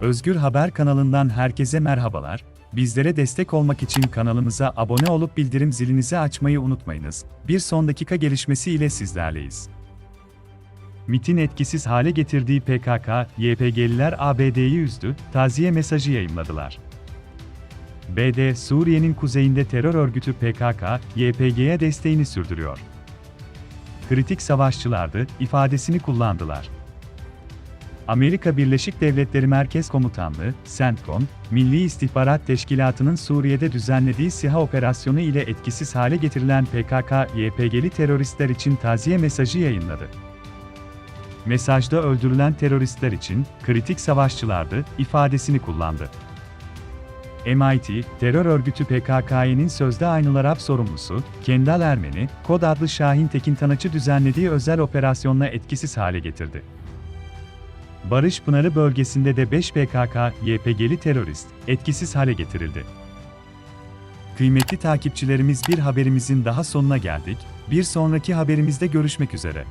Özgür Haber kanalından herkese merhabalar. Bizlere destek olmak için kanalımıza abone olup bildirim zilinizi açmayı unutmayınız. Bir son dakika gelişmesi ile sizlerleyiz. MIT'in etkisiz hale getirdiği PKK, YPG'liler ABD'yi üzdü, taziye mesajı yayımladılar. BD, Suriye'nin kuzeyinde terör örgütü PKK, YPG'ye desteğini sürdürüyor. Kritik savaşçılardı, ifadesini kullandılar. Amerika Birleşik Devletleri Merkez Komutanlığı, CENTCOM, Milli İstihbarat Teşkilatı'nın Suriye'de düzenlediği SİHA operasyonu ile etkisiz hale getirilen PKK-YPG'li teröristler için taziye mesajı yayınladı. Mesajda öldürülen teröristler için kritik savaşçılardı ifadesini kullandı. MIT, terör örgütü PKK'nın sözde Aynul Arap sorumlusu, Kendal Ermeni, kod adlı Şahin Tekin Tanaç'ı düzenlediği özel operasyonla etkisiz hale getirdi. Barış Pınarı bölgesinde de 5 PKK, YPG'li terörist, etkisiz hale getirildi. Kıymetli takipçilerimiz bir haberimizin daha sonuna geldik, bir sonraki haberimizde görüşmek üzere.